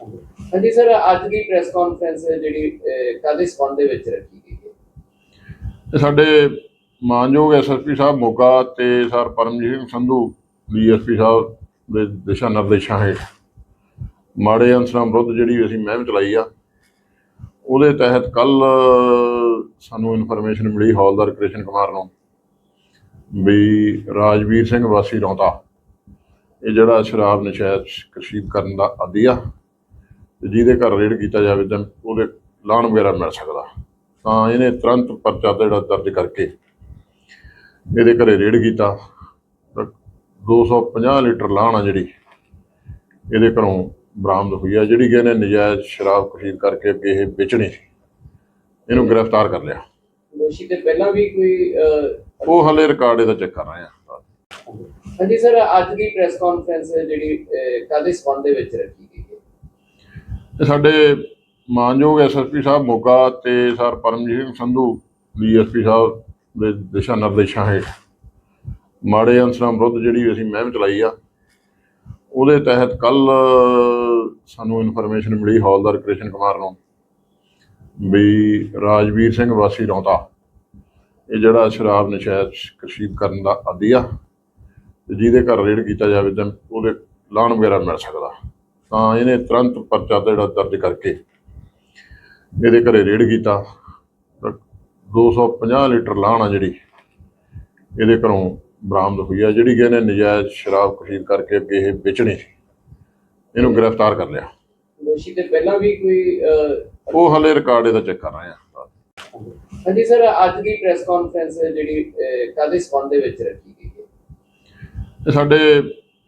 ਹਾਂਜੀ ਸਰ ਅੱਜ ਦੀ press conference ਜਿਹੜੀ ਅਹ, ਕਾਹਦੇ ਦੇ ਵਿੱਚ ਰੱਖੀ ਗਈ ਹੈ? ਸਾਡੇ ਮਾਨਯੋਗ ਐਸਐਸਪੀ ਸਾਹਿਬ ਮੋਗਾ ਤੇ ਸਰ ਪਰਮਜੀਤ ਸਿੰਘ ਸੰਧੂ ਡੀਐਸਪੀ ਸਾਹਿਬ ਦੇ ਦਿਸ਼ਾ ਨਿਰਦੇਸ਼ਾਂ ਹੇਠ ਮਾੜੇ ਅੰਸਰਾਂ ਵਿਰੁੱਧ ਜਿਹੜੀ ਅਸੀਂ ਮੁਹਿੰਮ ਚਲਾਈ ਆ ਉਹਦੇ ਤਹਿਤ ਕੱਲ ਸਾਨੂੰ ਇਨਫੋਰਮੇਸ਼ਨ ਮਿਲੀ ਹੌਲਦਾਰ ਕ੍ਰਿਸ਼ਨ ਕੁਮਾਰ ਨੂੰ ਵੀ ਰਾਜਵੀਰ ਸਿੰਘ ਵਾਸੀ ਰੌਂਤਾ ਇਹ ਜਿਹੜਾ ਸ਼ਰਾਬ ਨਸ਼ਾ ਕਸ਼ੀਦ ਕਰਨ ਦਾ ਆਦੀ ਆ। ਤੇ ਜਿਹਦੇ ਘਰ ਰੇਡ ਕੀਤਾ ਜਾਵੇ ਤਾਂ ਉਹਦੇ ਲਾਣ ਵਗੈਰਾ ਮਿਲ ਸਕਦਾ। ਤਾਂ ਇਹਨੇ ਤੁਰੰਤ ਪਰਚਾ ਜਿਹੜਾ ਦਰਜ ਕਰਕੇ ਇਹਦੇ ਘਰੇ ਰੇਡ ਕੀਤਾ। ਤਾਂ 250 ਲੀਟਰ ਲਾਹਣ ਆ ਜਿਹੜੀ ਇਹਦੇ ਘਰੋਂ ਬਰਾਮਦ ਹੋਈ ਆ ਜਿਹੜੀ ਕਿ ਇਹਨੇ ਨਜਾਇਜ਼ ਸ਼ਰਾਬ ਖਰੀਦ ਕਰਕੇ ਅੱਗੇ ਇਹ ਵੇਚਣੀ ਸੀ। ਇਹਨੂੰ ਗ੍ਰਿਫਤਾਰ ਕਰ ਲਿਆ। ਦੋਸ਼ੀ ਤੇ ਪਹਿਲਾਂ ਵੀ ਕੋਈ ਉਹ ਹਲੇ ਰਿਕਾਰਡ ਇਹਦਾ ਚੈੱਕ ਕਰ ਰਹੇ ਆ। ਹਾਂਜੀ ਸਰ ਅੱਜ ਦੀ ਪ੍ਰੈਸ ਕਾਨਫਰੰਸ ਜਿਹੜੀ ਕਾਹਦੇ ਸੰਬੰਧ ਦੇ ਵਿੱਚ ਰੱਖੀ ਇਹ ਸਾਡੇ ਮਾਨਯੋਗ ਐਸਐਸਪੀ ਸਾਹਿਬ ਮੋਗਾ ਤੇ ਸਰ ਪਰਮਜੀਤ ਸਿੰਘ ਸੰਧੂ ਡੀਐਸਪੀ ਸਾਹਿਬ ਦੇ ਦਿਸ਼ਾ ਨਿਰਦੇਸ਼ਾਂ ਹੇਠ ਮਾੜੇ ਅੰਸਰਾਂ ਵਿਰੁੱਧ ਜਿਹੜੀ ਅਸੀਂ ਮਹਿਮ ਚਲਾਈ ਆ, ਉਹਦੇ ਤਹਿਤ ਕੱਲ ਸਾਨੂੰ ਇਨਫੋਰਮੇਸ਼ਨ ਮਿਲੀ ਹੌਲਦਾਰ ਕ੍ਰਿਸ਼ਨ ਕੁਮਾਰ ਨੂੰ ਵੀ ਰਾਜਵੀਰ ਸਿੰਘ ਵਾਸੀ ਰੌਂਤਾ ਇਹ ਜਿਹੜਾ ਸ਼ਰਾਬ ਨਸ਼ਾ ਕਸ਼ੀਦ ਕਰਨ ਦਾ ਆਦੀ ਆ, ਤੇ ਜਿਹਦੇ ਘਰ ਰੇਡ ਕੀਤਾ ਜਾਵੇ ਤਾਂ ਉਹਦੇ ਲਾਣ ਵਗੈਰਾ ਮਿਲ ਸਕਦਾ। ਤਾਂ ਇਹਨੇ ਤੁਰੰਤ ਪਰਚਾ ਜਿਹੜਾ ਦਰਜ ਕਰਕੇ ਇਹਦੇ ਘਰੇ ਰੇਡ ਕੀਤਾ। ਤਾਂ 250 ਲੀਟਰ ਲਾਹਣ ਜਿਹੜੀ ਇਹਦੇ ਘਰੋਂ ਬਰਾਮਦ ਹੋਈ ਆ ਜਿਹੜੀ ਕਿ ਇਹਨੇ ਨਜਾਇਜ਼ ਸ਼ਰਾਬ ਖਰੀਦ ਕਰਕੇ ਅੱਗੇ ਇਹ ਵੇਚਣੀ ਸੀ। ਇਹਨੂੰ ਗ੍ਰਿਫਤਾਰ ਕਰ ਲਿਆ। ਦੋਸ਼ੀ ਤੇ ਪਹਿਲਾਂ ਵੀ ਕੋਈ ਉਹ ਹਲੇ ਰਿਕਾਰਡ ਇਹਦਾ ਚੈੱਕ ਕਰ ਰਹੇ ਆ। ਹਾਂਜੀ ਸਰ ਅੱਜ ਦੀ ਪ੍ਰੈਸ ਕਾਨਫਰੰਸ ਜਿਹੜੀ ਕਾਹਦੇ ਸੰਬੰਧ ਦੇ ਵਿੱਚ ਰੱਖੀ ਗਈ ਹੈ। ਸਾਡੇ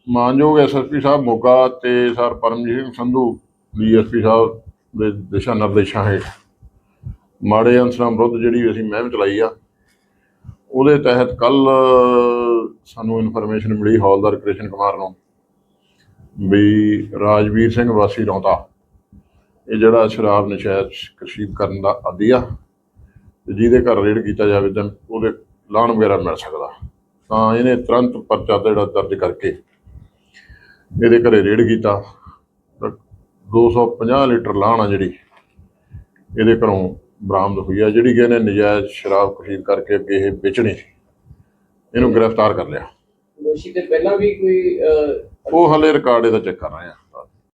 ਮਾਨਯੋਗ ਐਸਐਸਪੀ ਸਾਹਿਬ ਮੋਗਾ ਤੇ ਸਰ ਪਰਮਜੀਤ ਸਿੰਘ ਸੰਧੂ ਡੀਐਸਪੀ ਸਾਹਿਬ ਦੇ ਦਿਸ਼ਾ ਨਿਰਦੇਸ਼ਾਂ ਹੇਠ। ਮਾੜੇ ਅੰਸਰਾਂ ਵਿਰੁੱਧ ਜਿਹੜੀ ਅਸੀਂ ਮਹਿਮ ਚਲਾਈ ਆ, ਉਹਦੇ ਤਹਿਤ ਕੱਲ ਸਾਨੂੰ ਇਨਫੋਰਮੇਸ਼ਨ ਮਿਲੀ ਹੌਲਦਾਰ ਕ੍ਰਿਸ਼ਨ ਕੁਮਾਰ ਨੂੰ ਵੀ ਰਾਜਵੀਰ ਸਿੰਘ ਵਾਸੀ ਰੌਂਤਾ ਇਹ ਜਿਹੜਾ ਸ਼ਰਾਬ ਨਸ਼ਾ ਕਸ਼ੀਦ ਕਰਨ ਦਾ ਆਦੀ ਆ, ਤੇ ਜਿਹਦੇ ਘਰ ਰੇਡ ਕੀਤਾ ਜਾਵੇ ਤਾਂ ਉਹਦੇ ਲਾਣ ਵਗੈਰਾ ਮਿਲ ਸਕਦਾ। ਤਾਂ ਇਹਨੇ ਤੁਰੰਤ ਪਰਚਾ ਜਿਹੜਾ ਦਰਜ ਕਰਕੇ ਇਹਦੇ ਘਰੇ ਰੇਡ ਕੀਤਾ। ਤਾਂ 250 ਲੀਟਰ ਲਾਹਣ ਆ ਜਿਹੜੀ। ਇਹਦੇ ਘਰੋਂ ਬਰਾਮਦ ਹੋਈ ਆ ਜਿਹੜੀ ਕਿ ਇਹਨੇ ਨਜਾਇਜ਼ ਸ਼ਰਾਬ ਖਰੀਦ ਕਰਕੇ ਅੱਗੇ ਇਹ ਵੇਚਣੀ ਸੀ। ਇਹਨੂੰ ਗ੍ਰਿਫਤਾਰ ਕਰ ਲਿਆ। ਦੋਸ਼ੀ ਤੇ ਪਹਿਲਾਂ ਵੀ ਕੋਈ ਉਹ ਹਲੇ ਰਿਕਾਰਡ ਇਹਦਾ ਚੈੱਕ ਕਰ ਰਹੇ ਆ।